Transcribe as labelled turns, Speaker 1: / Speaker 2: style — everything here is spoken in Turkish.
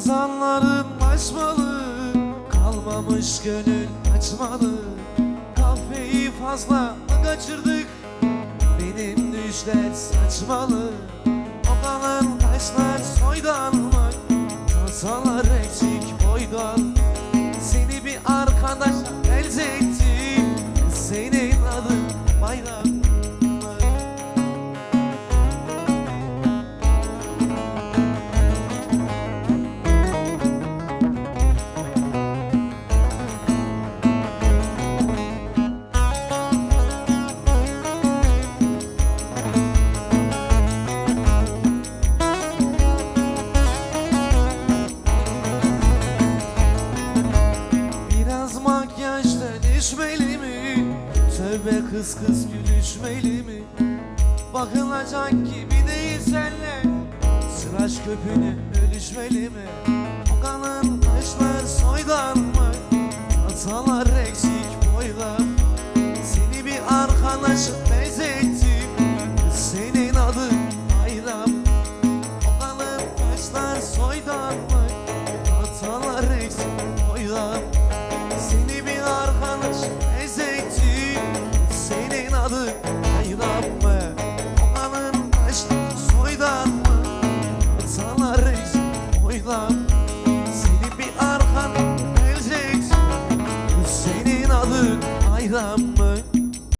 Speaker 1: Sazanların açmalı Kalmamış gönül açmalı. Kahveyi fazla kaçırdık Benim düşler saçmalı. Okanın taşlar düşmeli mi? Tövbe kız kız gülüşmeli mi? Bakılacak gibi değil senle Sıraç köpüğüne ölüşmeli mi? O kalın kaşlar soydan mı? Hatalar eksik boylar Seni bir arkadaşa benzettim Senin adın Bayram O kalın kaşlar soydan mı? Hatalar eksik boylar Senin adın Bayram mı? O kalın kaşlar soydan mı? Eksik boylar Seni bir arkadaş benzettim Senin adın Bayram mı?